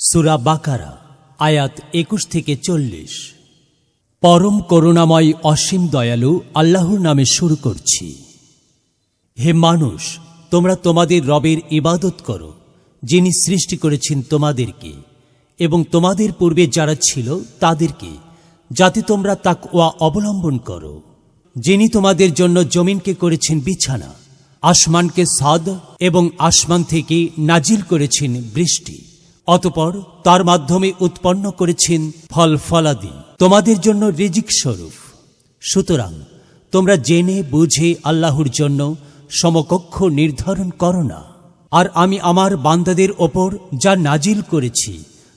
সুরা বাকারা, আয়াত একুশ থেকে চল্লিশ। পরম করুণাময় অসীম দয়ালু আল্লাহর নামে শুরু করছি। হে মানুষ, তোমরা তোমাদের রবের ইবাদত করো, যিনি সৃষ্টি করেছেন তোমাদেরকে, এবং তোমাদের পূর্বে যারা ছিল তাদেরকে, যাতে তোমরা তাকওয়া অবলম্বন করো। যিনি তোমাদের জন্য জমিনকে করেছেন বিছানা, আসমানকে সাদ এবং আসমান থেকে নাজিল করেছেন বৃষ্টি। অতপর তার মাধ্যমে উৎপন্ন করেছেন ফল ফলাদি। তোমাদের জন্য রিজিক স্বরূপ। সুতরাং তোমরা জেনে বুঝে আল্লাহর জন্য সমকক্ষ নির্ধারণ করো না। আর আমি আমার বান্দাদের ওপর যা নাজিল করেছি,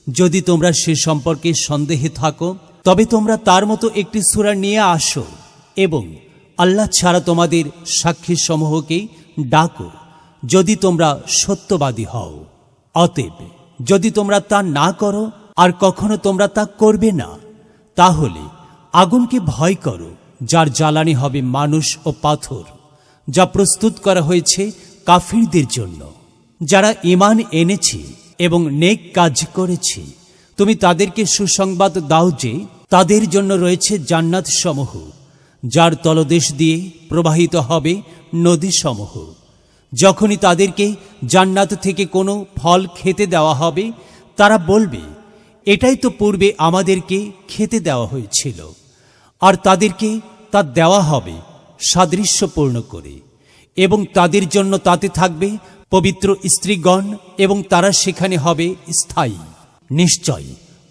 যদি তোমরা সে সম্পর্কে সন্দেহে থাকো, তবে তোমরা তার মতো একটি সূরা নিয়ে আসো এবং আল্লাহ ছাড়া তোমাদের সাক্ষী সমূহকে ডাকো, যদি তোমরা সত্যবাদী হও। অতএব যদি তোমরা তা না করো, আর কখনো তোমরা তা করবে না, তাহলে আগুনকে ভয় করো, যার জ্বালানি হবে মানুষ ও পাথর, যা প্রস্তুত করা হয়েছে কাফিরদের জন্য। যারা ইমান এনেছে এবং নেক কাজ করেছে, তুমি তাদেরকে সুসংবাদ দাও যে তাদের জন্য রয়েছে জান্নাত সমূহ যার তলদেশ দিয়ে প্রবাহিত হবে নদী সমূহ যখনই তাদেরকে জান্নাত থেকে কোনো ফল খেতে দেওয়া হবে, তারা বলবে, এটাই তো পূর্বে আমাদেরকে খেতে দেওয়া হয়েছিল। আর তাদেরকে তা দেওয়া হবে সাদৃশ্যপূর্ণ করে। এবং তাদের জন্য তাতে থাকবে পবিত্র স্ত্রীগণ এবং তারা সেখানে হবে স্থায়ী। নিশ্চয়,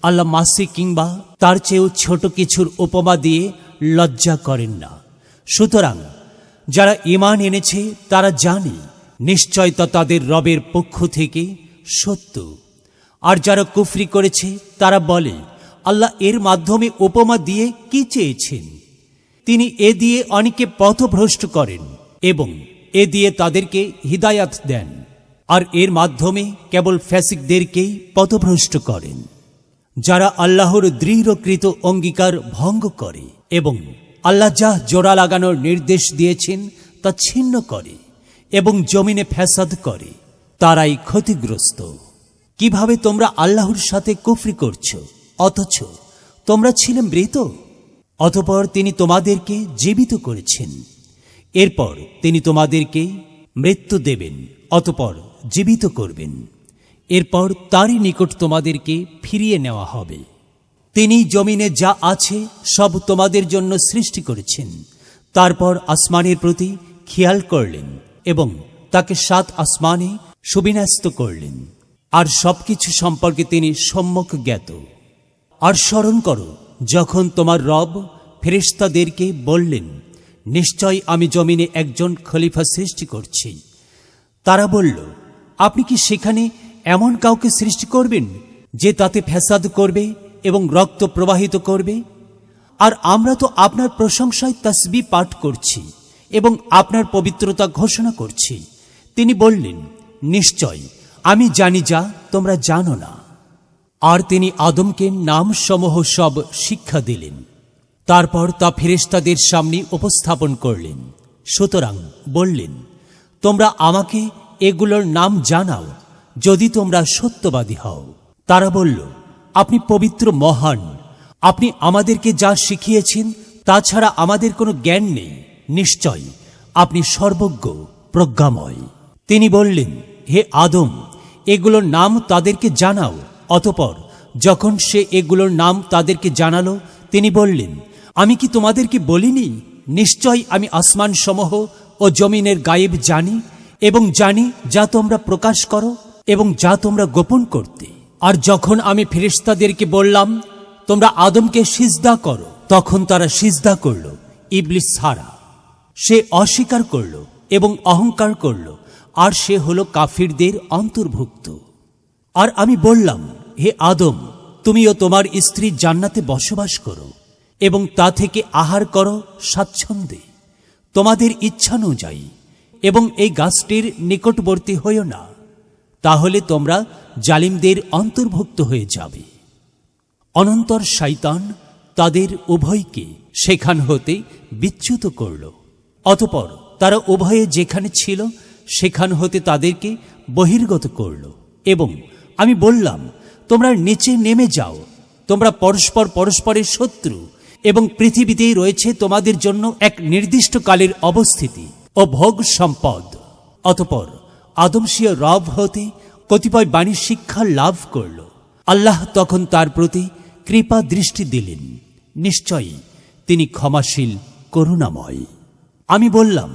আল্লাহ মাসি কিংবা তার চেয়েও ছোট কিছুর উপমা দিয়ে লজ্জা করেন না। সুতরাং, যারা ইমান এনেছে, তারা জানে নিশ্চয় তা তাদের রবের পক্ষ থেকে সত্য। আর যারা কুফরি করেছে, তারা বলে, আল্লাহ এর মাধ্যমে উপমা দিয়ে কি চেয়েছেন? তিনি এ দিয়ে অনেকে পথভ্রষ্ট করেন এবং এ দিয়ে তাদেরকে হিদায়াত দেন, আর এর মাধ্যমে কেবল ফ্যাসিকদেরকেই পথভ্রষ্ট করেন, যারা আল্লাহর দৃঢ়কৃত অঙ্গীকার ভঙ্গ করে এবং আল্লাহ যা জোড়া লাগানোর নির্দেশ দিয়েছেন তা ছিন্ন করে। এবং জমিনে ফ্যাসাদ করে, তারাই ক্ষতিগ্রস্ত। কীভাবে তোমরা আল্লাহর সাথে কুফরি করছ, অথচ তোমরা ছিলে মৃত? অতপর তিনি তোমাদেরকে জীবিত করেছেন। এরপর তিনি তোমাদেরকে মৃত্যু দেবেন, অতপর জীবিত করবেন। এরপর তারই নিকট তোমাদেরকে ফিরিয়ে নেওয়া হবে। তিনি জমিনে যা আছে সব তোমাদের জন্য সৃষ্টি করেছেন। তারপর আসমানের প্রতি খেয়াল করলেন। এবং তাকে সাত আসমানে সুবিন্যস্ত করলেন। আর সবকিছু সম্পর্কে তিনি সম্যক জ্ঞাত। আর স্মরণ করো, যখন তোমার রব ফেরেশতাদেরকে বললেন, নিশ্চয় আমি জমিনে একজন খলিফা সৃষ্টি করছি। তারা বলল, আপনি কি সেখানে এমন কাউকে সৃষ্টি করবেন যে তাতে ফ্যাসাদ করবে এবং রক্ত প্রবাহিত করবে? আর আমরা তো আপনার প্রশংসায় তসবি পাঠ করছি। এবং আপনার পবিত্রতা ঘোষণা করছি। তিনি বললেন, নিশ্চয়, আমি জানি যা, তোমরা জানো না। আর তিনি আদমকে নামসমূহ সব শিক্ষা দিলেন। তারপর তা ফেরেশতাদের সামনে উপস্থাপন করলেন। সুতরাং বললেন, তোমরা আমাকে এগুলোর নাম জানাও, যদি তোমরা সত্যবাদী হও। তারা বলল, আপনি পবিত্র মহান। আপনি আমাদেরকে যা শিখিয়েছেন তাছাড়া আমাদের কোনো জ্ঞান নেই। নিশ্চয়, আপনি সর্বজ্ঞ, প্রজ্ঞাময়। তিনি বললেন, হে আদম, এগুলোর নাম তাদেরকে জানাও। অতপর, যখন সে এগুলোর নাম তাদেরকে জানালো, তিনি বললেন, আমি কি তোমাদেরকে বলিনি, নিশ্চয় আমি আসমান সমূহ ও জমিনের গায়েব জানি, এবং জানি যা তোমরা প্রকাশ করো, এবং যা তোমরা গোপন করতে। আর যখন আমি ফেরেশতাদেরকে বললাম, তোমরা আদমকে সিজদা করো, তখন তারা সিজদা করল, ইবলিস ছাড়া। সে অস্বীকার করল এবং অহংকার করল, আর সে হল কাফিরদের অন্তর্ভুক্ত। আর আমি বললাম, হে আদম, তুমিও তোমার স্ত্রী জান্নাতে বসবাস করো এবং তা থেকে আহার করো স্বাচ্ছন্দ্যে। তোমাদের ইচ্ছানুযায়ী এবং এই গাছটির নিকটবর্তী হইও না। তাহলে তোমরা জালিমদের অন্তর্ভুক্ত হয়ে যাবে। অনন্তর শৈতান তাদের উভয়কে সেখান হতে বিচ্যুত করল। অতপর তারা উভয়ে যেখানে ছিল, সেখান হতে তাদেরকে বহির্গত করল। এবং আমি বললাম, তোমরা নিচে নেমে যাও। তোমরা পরস্পর পরস্পরের শত্রু এবং পৃথিবীতেই রয়েছে তোমাদের জন্য এক নির্দিষ্ট কালের অবস্থিতি ও ভোগ সম্পদ। অতপর আদমশীয় রব হতে কতিপয় বাণী শিক্ষা লাভ করল। আল্লাহ তখন তার প্রতি কৃপা দৃষ্টি দিলেন। নিশ্চয়ই তিনি ক্ষমাশীল, করুণাময়। আমি বললাম,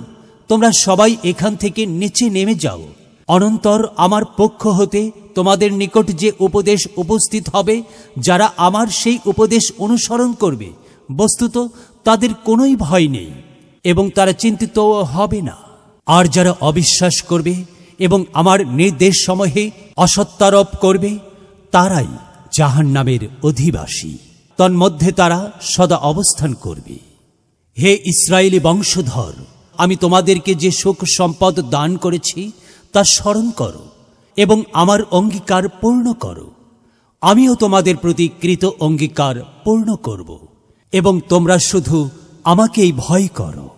তোমরা সবাই এখান থেকে নিচে নেমে যাও। অনন্তর আমার পক্ষ হতে তোমাদের নিকট যে উপদেশ উপস্থিত হবে, যারা আমার সেই উপদেশ অনুসরণ করবে, বস্তুত তাদের কোনোই ভয় নেই, এবং তারা চিন্তিত হবে না। আর যারা অবিশ্বাস করবে এবং আমার নির্দেশ সময়ে অসত্যারোপ করবে, তারাই জাহান নামের অধিবাসী। তন্মধ্যে তারা সদা অবস্থান করবে। হে ইসরায়েলি বংশধর, আমি তোমাদেরকে যে শোক সম্পদ দান করেছি, তা স্মরণ করো এবং আমার অঙ্গীকার পূর্ণ করো। আমিও তোমাদের প্রতি কৃত অঙ্গীকার পূর্ণ করব এবং তোমরা শুধু আমাকেই ভয় করো।